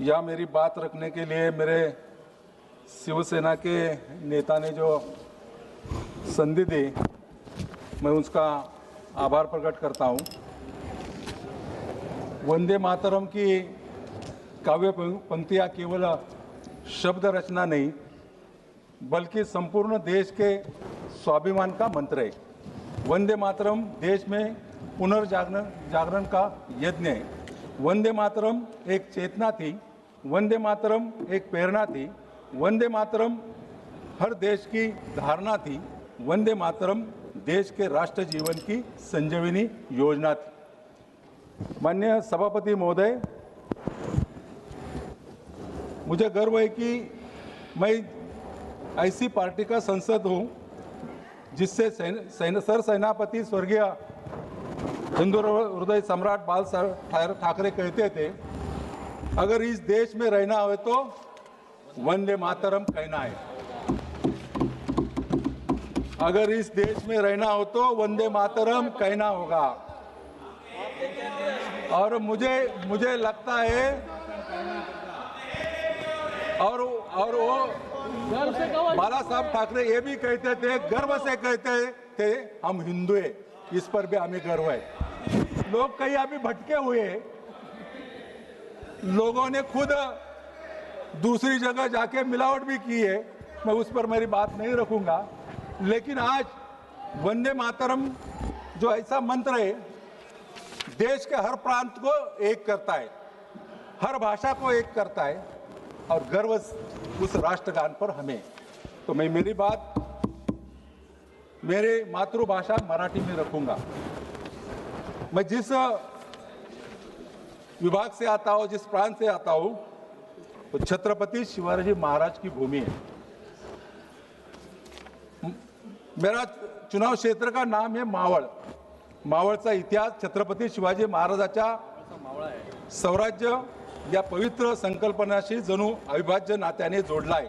या मेरी बात रखने के लिए मेरे शिवसेना के नेता ने जो संधि दी, मैं उसका आभार प्रकट करता हूँ। वंदे मातरम की काव्य पंक्तियाँ केवल शब्द रचना नहीं, बल्कि संपूर्ण देश के स्वाभिमान का मंत्र है। वंदे मातरम देश में पुनर्जागरण, जागरण का यज्ञ है। वंदे मातरम एक चेतना थी वंदे मातरम एक प्रेरणा थी। वंदे मातरम हर देश की धारणा थी। वंदे मातरम देश के राष्ट्र जीवन की संजीवनी योजना थी। मान्य सभापति महोदय मुझे गर्व है कि मैं ऐसी पार्टी का संसद हूँ जिससे सैन, सैन, सर सेनापति स्वर्गीय हिंदू हृदय सम्राट बाल ठाकरे कहते थे अगर इस देश में रहना हो तो वंदे मातरम कहना है। अगर इस देश में रहना हो तो वंदे मातरम कहना होगा। और मुझे मुझे लगता है और और वो बाला साहब ठाकरे ये भी कहते थे, गर्व से कहते थे, हम हिंदू है, इस पर भी हमें गर्व है। लोग कहीं अभी भटके हुए हैं। लोगों ने खुद दूसरी जगह जाके मिलावट भी की है। मैं उस पर मेरी बात नहीं रखूँगा। लेकिन आज वंदे मातरम जो ऐसा मंत्र है, देश के हर प्रांत को एक करता है, हर भाषा को एक करता है और गर्व उस राष्ट्रगान पर हमें। तो मैं मेरी बात मेरे मातृभाषा मराठी में रखूँगा। मैं जिस विभाग से आता हो जिस प्रांत से आता हूं तो छत्रपति शिवाजी महाराज की भूमि है। मेरा चुनाव क्षेत्र का नाम है मावळ। मावळचा इतिहास छत्रपती शिवाजी महाराजाच्या स्वराज्य या पवित्र संकल्पनाशी जणू अविभाज्य नात्याने जोडला आहे.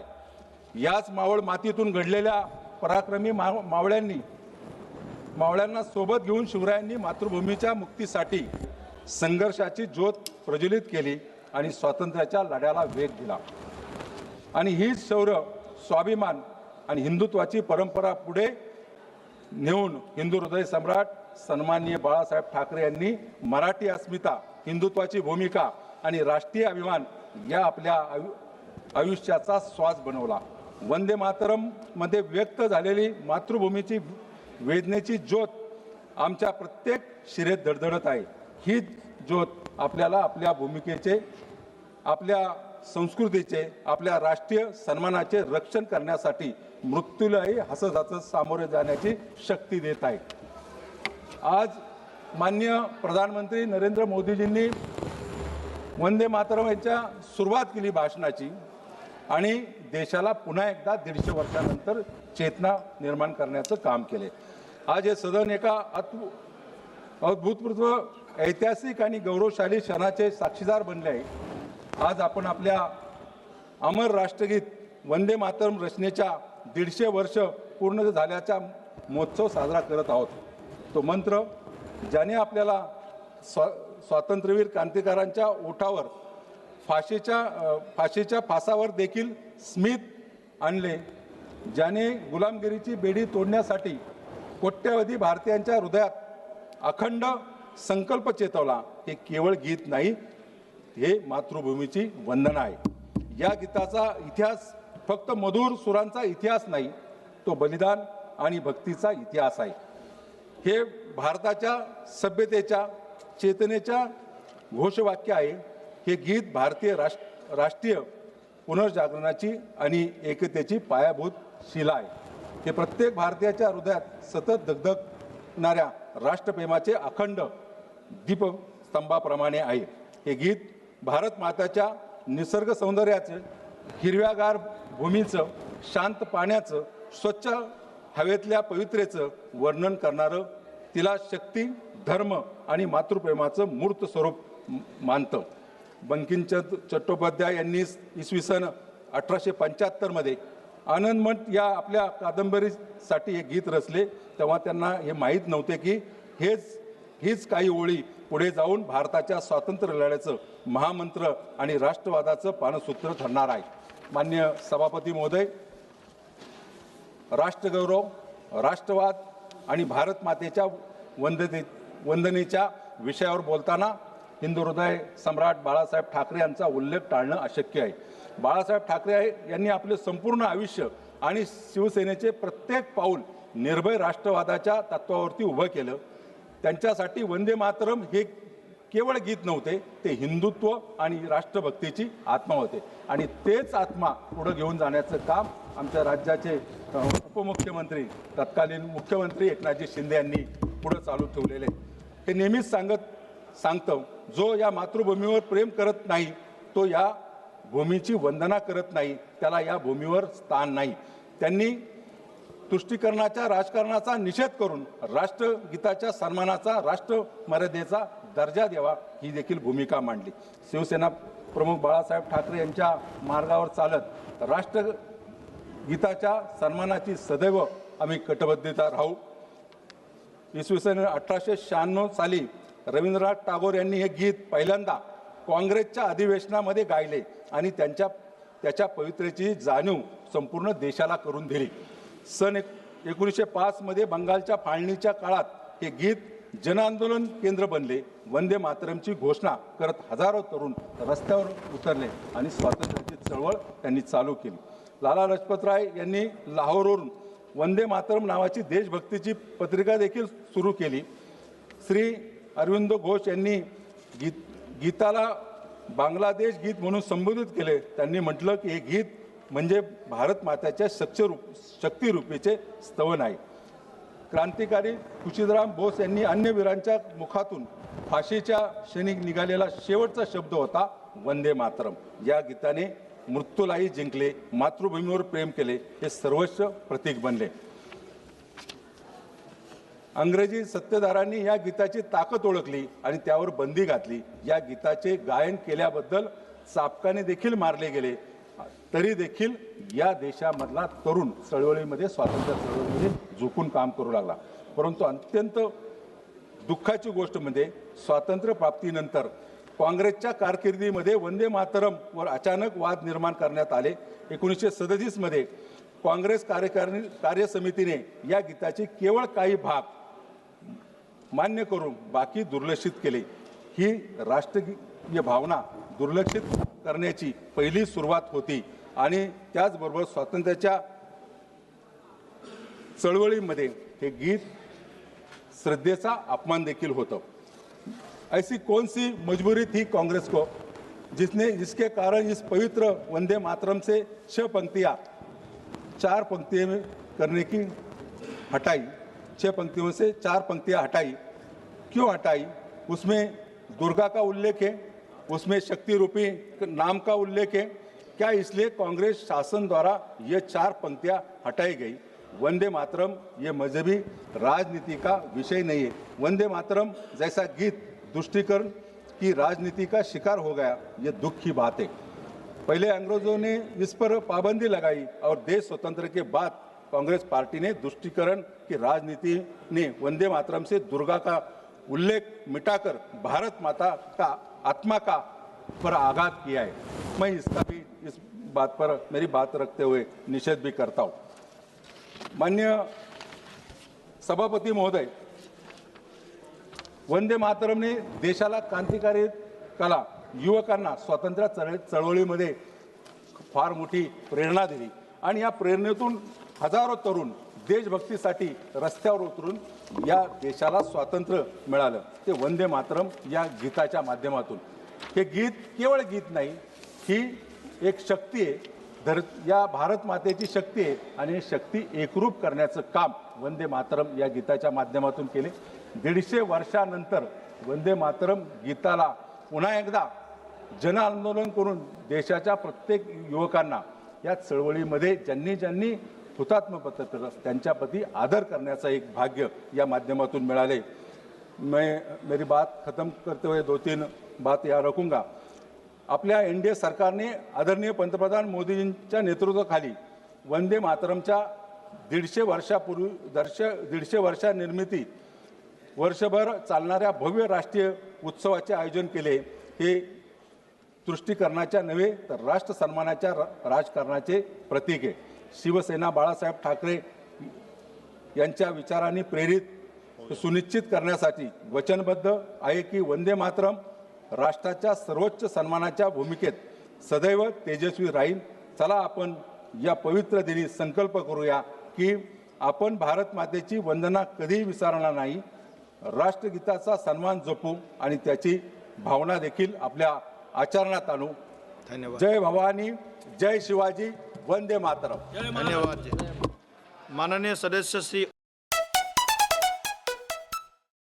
याच मावळ मातीतून घडलेल्या पराक्रमी माव मावळ्यांनी मावळ्यांना सोबत घेऊन शिवरायांनी मातृभूमीच्या मुक्तीसाठी संघर्षाची ज्योत प्रज्वलित केली आणि स्वातंत्र्याच्या लढ्याला वेग दिला. आणि हीच शौर्य स्वाभिमान आणि हिंदुत्वाची परंपरा पुढे नेऊन हिंदू हृदय सम्राट सन्माननीय बाळासाहेब ठाकरे यांनी मराठी अस्मिता हिंदुत्वाची भूमिका आणि राष्ट्रीय अभिमान या आपल्या आयु आयुष्याचा श्वास बनवला. वंदे मातरममध्ये व्यक्त झालेली मातृभूमीची वेदनेची ज्योत आमच्या प्रत्येक शिरेत धडधडत आहे. ही ज्योत आपल्याला आपल्या भूमिकेचे आपल्या संस्कृतीचे आपल्या राष्ट्रीय सन्मानाचे रक्षण करण्यासाठी मृत्यूलाही हसत हसत सामोरे जाण्याची शक्ती देत आहे. आज मान्य प्रधानमंत्री नरेंद्र मोदीजींनी वंदे मातरम यांच्या सुरुवात केली भाषणाची आणि देशाला पुन्हा एकदा दीडशे वर्षानंतर चेतना निर्माण करण्याचं काम केले. आज हे सदन एका अद्भु अद्भुतपूर्व ऐतिहासिक आणि गौरवशाली क्षणाचे साक्षीदार बनले आहे. आज आपण आपल्या अमर राष्ट्रगीत वंदे मातरम रचनेच्या दीडशे वर्ष पूर्ण झाल्याचा महोत्सव साजरा करत आहोत. तो मंत्र ज्याने आपल्याला स्वा स्वातंत्र्यवीर क्रांतिकारांच्या ओठावर फाशीच्या फाशीच्या फासावर देखील स्मित आणले ज्याने गुलामगिरीची बेडी तोडण्यासाठी कोट्यवधी भारतीयांच्या हृदयात अखंड संकल्प चेतवला. हे केवळ गीत नाही हे मातृभूमीची वंदना आहे. या गीताचा इतिहास फक्त मधुर सुरांचा इतिहास नाही तो बलिदान आणि भक्तीचा इतिहास आहे. हे भारताच्या सभ्यतेच्या चेतनेच्या घोषवाक्य आहे. हे गीत भारतीय राष्ट्र राष्ट्रीय पुनर्जागरणाची आणि एकतेची पायाभूत शिला आहे. हे प्रत्येक भारतीयाच्या हृदयात सतत दगदगणाऱ्या राष्ट्रप्रेमाचे अखंड दीपस्तंभाप्रमाणे आहे. हे गीत भारत माताच्या निसर्ग सौंदर्याचं हिरव्यागार भूमीचं शांत पाण्याचं स्वच्छ हवेतल्या पवित्रेचं वर्णन करणारं तिला शक्ती धर्म आणि मातृप्रेमाचं मूर्त स्वरूप मानतं. बंकिमचंद चट्टोपाध्याय यांनी इसवी सन अठराशे पंच्याहत्तरमध्ये आनंदमठ या आपल्या कादंबरीसाठी हे गीत रचले. तेव्हा त्यांना हे माहीत नव्हते की हेच हीच काही ओळी पुढे जाऊन भारताच्या स्वातंत्र्य लढ्याचं महामंत्र आणि राष्ट्रवादाचं पानसूत्र ठरणार आहे. मान्य सभापती महोदय राष्ट्रगौरव राष्ट्रवाद आणि भारत मातेच्या वंदने वंदनेच्या विषयावर बोलताना हिंदू हृदय सम्राट बाळासाहेब ठाकरे यांचा उल्लेख टाळणं अशक्य आहे. बाळासाहेब ठाकरे यांनी आपले संपूर्ण आयुष्य आणि शिवसेनेचे प्रत्येक पाऊल निर्भय राष्ट्रवादाच्या तत्वावरती उभं केलं. त्यांच्यासाठी वंदे मातरम हे केवळ गीत नव्हते ते हिंदुत्व आणि राष्ट्रभक्तीची आत्मा होते आणि तेच आत्मा पुढे घेऊन जाण्याचं काम आमच्या राज्याचे उपमुख्यमंत्री तत्कालीन मुख्यमंत्री एकनाथजी शिंदे यांनी पुढे चालू ठेवलेले आहे. हे नेहमीच सांगत सांगतो जो या मातृभूमीवर प्रेम करत नाही तो या भूमीची वंदना करत नाही त्याला या भूमीवर स्थान नाही त्यांनी तुष्टीकरणाच्या राजकारणाचा निषेध करून राष्ट्रगीताच्या सन्मानाचा राष्ट्र मर्यादेचा दर्जा द्यावा ही देखील भूमिका मांडली. शिवसेना प्रमुख बाळासाहेब ठाकरे यांच्या मार्गावर चालत राष्ट्रगीताच्या सन्मानाची सदैव आम्ही कटबद्धता राहू. इसवी सन अठराशे शहाण्णव साली रवींद्रनाथ टागोर यांनी हे गीत पहिल्यांदा काँग्रेसच्या अधिवेशनामध्ये गायले आणि त्यांच्या त्याच्या पवित्रेची जाणीव संपूर्ण देशाला करून दिली. सन एक एकोणीसशे पाचमध्ये बंगालच्या फाळणीच्या काळात हे गीत जनआंदोलन केंद्र बनले. वंदे मातरमची घोषणा करत हजारो तरुण रस्त्यावर उतरले आणि स्वातंत्र्याची चळवळ त्यांनी चालू केली. लाला लजपतराय यांनी लाहोरवरून वंदे मातरम नावाची देशभक्तीची पत्रिका देखील सुरू केली. श्री अरविंद घोष यांनी गीत गीताला बांगलादेश गीत म्हणून संबोधित केले. त्यांनी म्हटलं की हे गीत म्हणजे भारत मात्याच्या शक्तीरूप शक्तिरूपीचे स्तवन आहे. क्रांतिकारी खुशीदराम बोस यांनी अन्य वीरांच्या मुखातून फाशीच्या क्षणी निघालेला शेवटचा शब्द होता वंदे मातरम. या गीताने मृत्यूलाही जिंकले मातृभूमीवर प्रेम केले हे सर्वस्व प्रतीक बनले. अंग्रेजी सत्तेदारांनी या गीताची ताकद ओळखली आणि त्यावर बंदी घातली. या गीताचे गायन केल्याबद्दल चापकाने देखील मारले गेले. तरी देखील या देशामधला तरुण चळवळीमध्ये स्वातंत्र्य चळवळीमध्ये झुकून काम करू लागला. परंतु अत्यंत दुःखाची गोष्ट म्हणजे स्वातंत्र्य प्राप्तीनंतर काँग्रेसच्या कारकिर्दीमध्ये वंदे मातरमवर अचानक वाद निर्माण करण्यात आले. एकोणीसशे सदतीसमध्ये काँग्रेस कार्यकारिणी कार्यसमितीने या गीताचे केवळ काही भाग मान्य करून बाकी दुर्लक्षित केले. ही राष्ट्रीय भावना दुर्लक्षित करण्याची पहिली सुरुवात होती. आणि त्याचबरोबर स्वातंत्र्याच्या चळवळीमध्ये हे गीत श्रद्धेचा अपमान देखील होतं. ऐसी कौन सी मजबूरी थी कांग्रेस को जिसने जिसके कारण इस पवित्र वंदे मातरम से छह पंक्तियां चार पंक्तियों में करने की हटाई छह पंक्तियों से चार पंक्तियां हटाई। क्यों हटाई? उसमें दुर्गा का उल्लेख है उसमें शक्ति रूपी नाम का उल्लेख है क्या इसलिए कांग्रेस शासन द्वारा ये चार पंक्तियाँ हटाई गई? वंदे मातरम, ये मजहबी राजनीति का विषय नहीं है। वंदे मातरम जैसा गीत दुष्टिकरण की राजनीति का शिकार हो गया, ये दुख की बात है। पहले अंग्रेज़ों ने इस पर पाबंदी लगाई और देश स्वतंत्र के बाद कांग्रेस पार्टी ने दुष्टिकरण की राजनीति ने वंदे मातरम से दुर्गा का उल्लेख मिटाकर भारत माता का आत्मा का पर आघात किया है। मैं इसका भी बात पर मेरी बात रखते हुए निषेध भी करता हूँ। मान्य सभापती महोदय वंदे मातरमने देशाला क्रांतिकारी कला युवकांना स्वातंत्र्य चळ चळवळीमध्ये फार मोठी प्रेरणा दिली आणि या प्रेरणेतून हजारो तरुण देशभक्तीसाठी रस्त्यावर उतरून या देशाला स्वातंत्र्य मिळालं. ते वंदे मातरम या गीताच्या माध्यमातून. हे गीत केवळ गीत नाही ही एक शक्ती आहे. धर या भारत मातेची शक्ती आहे आणि ही शक्ती एकरूप करण्याचं काम वंदे मातरम या गीताच्या माध्यमातून केले. दीडशे वर्षानंतर वंदे मातरम गीताला पुन्हा एकदा जन आंदोलन करून देशाच्या प्रत्येक युवकांना या चळवळीमध्ये ज्यांनी ज्यांनी हुतात्म पत्र त्यांच्याप्रती आदर करण्याचं एक भाग्य या माध्यमातून मिळाले. मैं मेरी बात खत्म करते हुए दो तीन बात या रखूंगा. आपल्या एन डी ए सरकारने आदरणीय पंतप्रधान मोदींच्या नेतृत्वाखाली वंदे मातरमच्या दीडशे वर्षापूर्वी दर्श दीडशे वर्षा निर्मिती वर्षभर चालणाऱ्या भव्य राष्ट्रीय उत्सवाचे आयोजन केले. हे तुष्टीकरणाच्या नव्हे तर राष्ट्र सन्मानाच्या राजकारणाचे प्रतीक आहे. शिवसेना बाळासाहेब ठाकरे यांच्या विचारांनी प्रेरित सुनिश्चित करण्यासाठी वचनबद्ध आहे की वंदे मातरम राष्ट्राच्या सर्वोच्च सन्मानाच्या भूमिकेत सदैव तेजस्वी राहील. चला आपण या पवित्र दिनी संकल्प करूया की आपण भारत मातेची वंदना कधीही विसरणार नाही. राष्ट्रगीताचा सन्मान जपू आणि त्याची भावना देखील आपल्या आचरणात आणू. धन्यवाद. जय भवानी जय शिवाजी वंदे मातरम. धन्यवाद माननीय सदस्य श्री